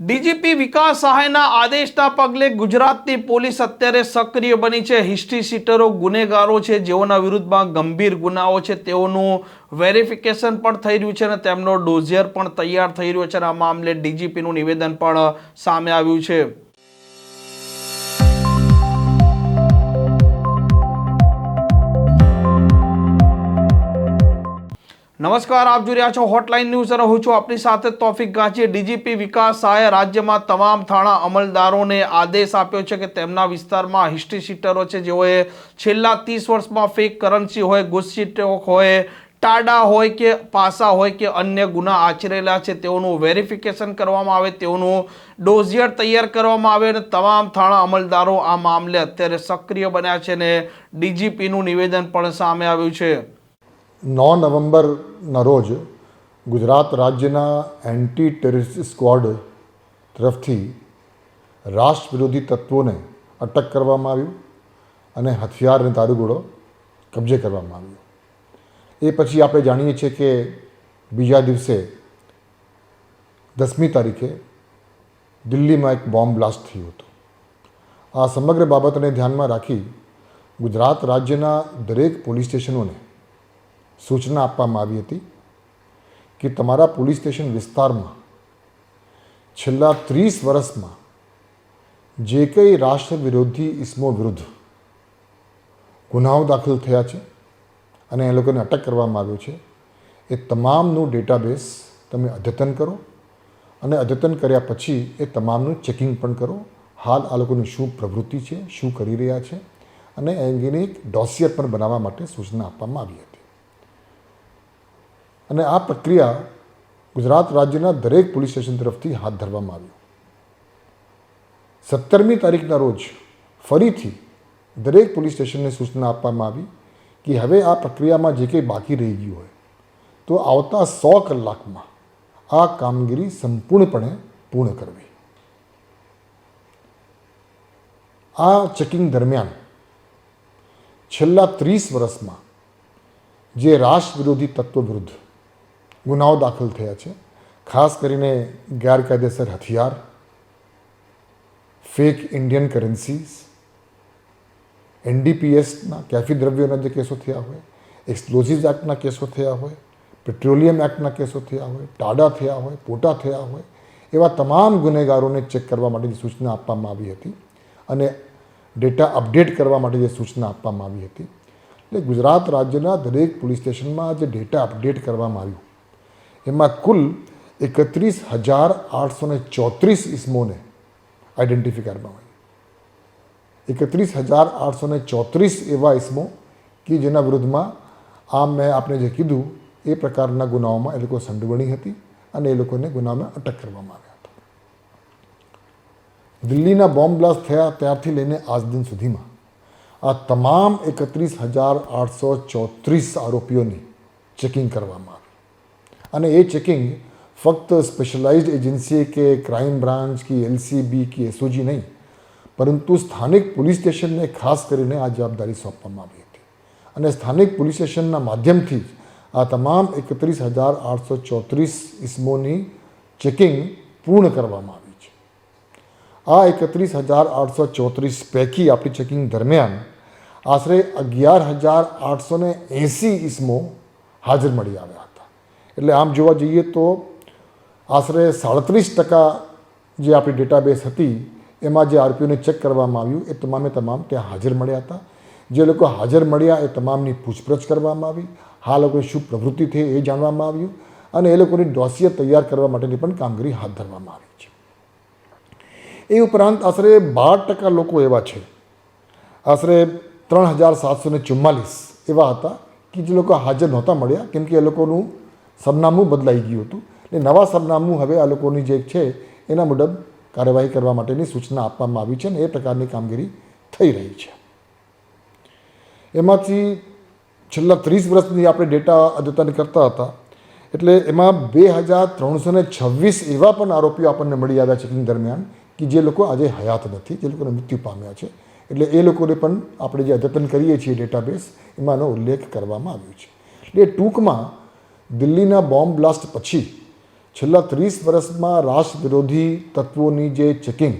DGP વિકાસ સહાયના આદેશના પગલે ગુજરાતની પોલીસ અત્યારે સક્રિય બની છે. હિસ્ટ્રી સીટરો ગુનેગારો છે. જેઓના વિરુદ્ધમાં ગંભીર ગુનાઓ છે. તેઓનું વેરિફિકેશન પણ થઈ રહ્યું છે અને તેમનો ડોઝિયર પણ તૈયાર થઈ રહ્યો છે અને આ મામલે ડીજીપીનું નિવેદન પણ સામે આવ્યું છે. નમસ્કાર, આપ જોઈ રહ્યા છો હોટલાઇન ન્યૂઝ અને હું છું આપની સાથે તોફિક ગાંચી ડીજીપી વિકાસ સહાય રાજ્યમાં તમામ થાણા અમલદારોને આદેશ આપ્યો છે કે તેમના વિસ્તારમાં હિસ્ટ્રી શીટરો છે, જેઓએ છેલ્લા ત્રીસ વર્ષમાં ફેક કરન્સી હોય, ગુસ્સીટોક હોય, ટાડા હોય કે પાસા હોય કે અન્ય ગુના આચરેલા છે, તેઓનું વેરિફિકેશન કરવામાં આવે, તેઓનું ડોઝિયર તૈયાર કરવામાં આવે અને તમામ થાણા અમલદારો આ મામલે અત્યારે સક્રિય બન્યા છે અને ડીજીપીનું નિવેદન પણ સામે આવ્યું છે. નવ નવેમ્બરના રોજ ગુજરાત રાજ્યના એન્ટી ટેરરિસ્ટ સ્ક્વોડ તરફથી રાષ્ટ્ર વિરોધી તત્વોને અટક કરવામાં આવ્યું અને હથિયાર અને દારૂગોળો કબજે કરવામાં આવ્યો. એ પછી આપણે જાણીએ છીએ કે બીજા દિવસે દસમી તારીખે દિલ્હીમાં એક બોમ્બ બ્લાસ્ટ થયું હતું. આ સમગ્ર બાબતને ધ્યાનમાં રાખી ગુજરાત રાજ્યના દરેક પોલીસ સ્ટેશનોને સૂચના આપવામાં આવી હતી કે તમારા પોલીસ સ્ટેશન વિસ્તારમાં છેલ્લા ત્રીસ વર્ષમાં જે કંઈ રાષ્ટ્ર વિરોધી ઇસમો વિરુદ્ધ ગુનાઓ દાખલ થયા છે અને એ લોકોને અટક કરવામાં આવ્યો છે, એ તમામનું ડેટાબેઝ તમે અદ્યતન કરો અને અદ્યતન કર્યા પછી એ તમામનું ચેકિંગ પણ કરો. હાલ આ લોકોની શું પ્રવૃત્તિ છે, શું કરી રહ્યા છે અને એ અંગેની એક ડોસિયર પણ બનાવવા માટે સૂચના આપવામાં આવી હતી. અને આ પ્રક્રિયા ગુજરાત રાજ્યના દરેક પોલીસ સ્ટેશન તરફથી હાથ ધરવામાં આવી. સત્તરમી તારીખના રોજ ફરીથી દરેક પોલીસ સ્ટેશનને સૂચના આપવામાં આવી કે હવે આ પ્રક્રિયામાં જે કંઈ બાકી રહી ગયું હોય, તો આવતા સો કલાકમાં આ કામગીરી સંપૂર્ણપણે પૂર્ણ કરવી. આ ચેકિંગ દરમિયાન છેલ્લા ત્રીસ વર્ષમાં જે રાષ્ટ્ર વિરોધી તત્વ વિરુદ્ધ ગુનાઓ દાખલ થયા છે. ખાસ કરીને ગેરકાયદેસર હથિયાર ફેક ઇન્ડિયન કરન્સીસ એનડીપીએસના કેફી દ્રવ્યોના જે કેસો થયા હોય એક્સપ્લોઝિવ એક્ટના કેસો થયા હોય પેટ્રોલિયમ એક્ટના કેસો થયા હોય, ટાડા થયા હોય, પોટા થયા હોય, એવા તમામ ગુનેગારોને ચેક કરવા માટેની સૂચના આપવામાં આવી હતી અને ડેટા અપડેટ કરવા માટે જે સૂચના આપવામાં આવી હતી. એટલે ગુજરાત રાજ્યના દરેક પોલીસ સ્ટેશનમાં જે ડેટા અપડેટ કરવામાં આવ્યું એમાં કુલ એકત્રીસ હજાર આઠસો ને ચોત્રીસ ઇસમોને આઈડેન્ટિફાઈ કરવામાં આવી. એકત્રીસ હજાર આઠસો ને ચોત્રીસ એવા ઇસમો કે જેના વિરુદ્ધમાં આ મેં આપને જે કીધું, એ પ્રકારના ગુનાઓમાં એ લોકો સંડોવણી હતી અને એ લોકોને ગુનામાં અટક કરવામાં આવ્યા હતા. દિલ્હીના બોમ્બ બ્લાસ્ટ થયા ત્યારથી લઈને આજ દિન સુધીમાં આ તમામ એકત્રીસ હજાર આઠસો ચોત્રીસ આરોપીઓની ચેકિંગ કરવામાં આવી. અને એ ચેકિંગ ફક્ત સ્પેશિયલાઇઝ્ડ એજન્સી કે ક્રાઇમ બ્રાન્ચ કે એલસીબી કે એસઓજી નહીં, પરંતુ સ્થાનિક પોલીસ સ્ટેશનને ખાસ કરીને આ જવાબદારી સોંપવામાં આવી હતી. અને સ્થાનિક પોલીસ સ્ટેશનના માધ્યમથી જ આ તમામ એકત્રીસ હજાર આઠસો ચોત્રીસ ઇસમોની ચેકિંગ પૂર્ણ કરવામાં આવી છે. આ એકત્રીસ હજાર આઠસો ચોત્રીસ પૈકી આપણી ચેકિંગ દરમિયાન આશરે અગિયાર હજાર આઠસો ને એંસી ઇસમો હાજર મળી આવ્યા હતા. એટલે આમ જોવા જઈએ તો આશરે સાડત્રીસ ટકા જે આપણી ડેટાબેઝ હતી, એમાં જે આરપીઓને ચેક કરવામાં આવ્યું, એ તમામે તમામ ત્યાં હાજર મળ્યા હતા. જે લોકો હાજર મળ્યા એ તમામની પૂછપરછ કરવામાં આવી. હા, લોકોની શું પ્રવૃત્તિ થઈ એ જાણવામાં આવ્યું અને એ લોકોની ડોસીએ તૈયાર કરવા માટેની પણ કામગીરી હાથ ધરવામાં આવી છે. એ ઉપરાંત આશરે બાર ટકા લોકો એવા છે. આશરે ત્રણ હજાર સાતસો ને ચુમ્માલીસ એવા હતા કે જે લોકો હાજર નહોતા મળ્યા, કેમ કે એ લોકોનું સરનામું બદલાઈ ગયું હતું. એટલે નવા સરનામું હવે આ લોકોની જે છે, એના મુજબ કાર્યવાહી કરવા માટેની સૂચના આપવામાં આવી છે અને એ પ્રકારની કામગીરી થઈ રહી છે. એમાંથી છેલ્લા ત્રીસ વર્ષની આપણે ડેટા અદ્યતન કરતા હતા, એટલે એમાં બે હજાર ત્રણસો ને છવ્વીસ એવા પણ આરોપીઓ આપણને મળી આવ્યા ચેકિંગ દરમિયાન કે જે લોકો આજે હયાત નથી, જે લોકોને મૃત્યુ પામ્યા છે. એટલે એ લોકોને પણ આપણે જે અદ્યતન કરીએ છીએ ડેટાબેઝ, એમાંનો ઉલ્લેખ કરવામાં આવ્યો છે. એટલે ટૂંકમાં દિલ્હીના બોમ્બ બ્લાસ્ટ પછી છેલ્લા ત્રીસ વર્ષમાં રાષ્ટ્ર વિરોધી તત્વોની જે ચેકિંગ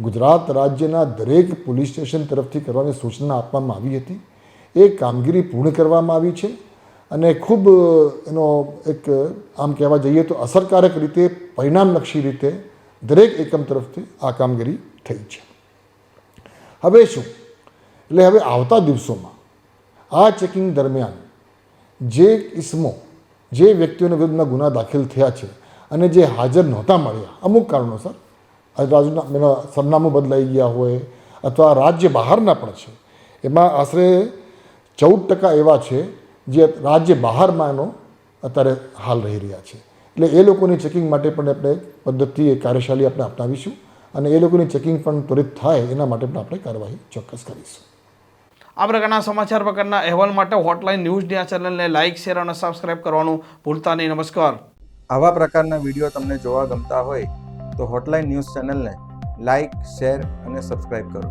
ગુજરાત રાજ્યના દરેક પોલીસ સ્ટેશન તરફથી કરવાની સૂચના આપવામાં આવી હતી. એ કામગીરી પૂર્ણ કરવામાં આવી છે અને ખૂબ એનો એક, આમ કહેવા જઈએ તો અસરકારક રીતે, પરિણામલક્ષી રીતે દરેક એકમ તરફથી આ કામગીરી થઈ છે. હવે શું? એટલે હવે આવતા દિવસોમાં આ ચેકિંગ દરમિયાન જે ઇસમો જે વ્યક્તિઓના વિરુદ્ધમાં ગુના દાખલ થયા છે અને જે હાજર નહોતા મળ્યા, અમુક કારણોસર રાજુના એના સરનામું બદલાઈ ગયા હોય અથવા રાજ્ય બહારના પણ છે, એમાં આશરે ચૌદ ટકા એવા છે જે રાજ્ય બહારમાં એનો અત્યારે હાલ રહી રહ્યા છે. એટલે એ લોકોની ચેકિંગ માટે પણ આપણે પદ્ધતિ એ કાર્યશાળી આપણે અપનાવીશું અને એ લોકોની ચેકિંગ પણ ત્વરિત થાય એના માટે પણ આપણે કાર્યવાહી ચોક્કસ કરીશું. આ પ્રકારના સમાચાર પ્રકારના અહેવાલ માટે હોટલાઇન ન્યૂઝ આ ચેનલને લાઇક શેર અને સબસ્ક્રાઇબ કરવાનું ભૂલતા નહીં. નમસ્કાર. આવા પ્રકારના વીડિયો તમને જોવા ગમતા હોય તો હોટલાઇન ન્યૂઝ ચેનલને લાઇક શેર અને સબસ્ક્રાઇબ કરો.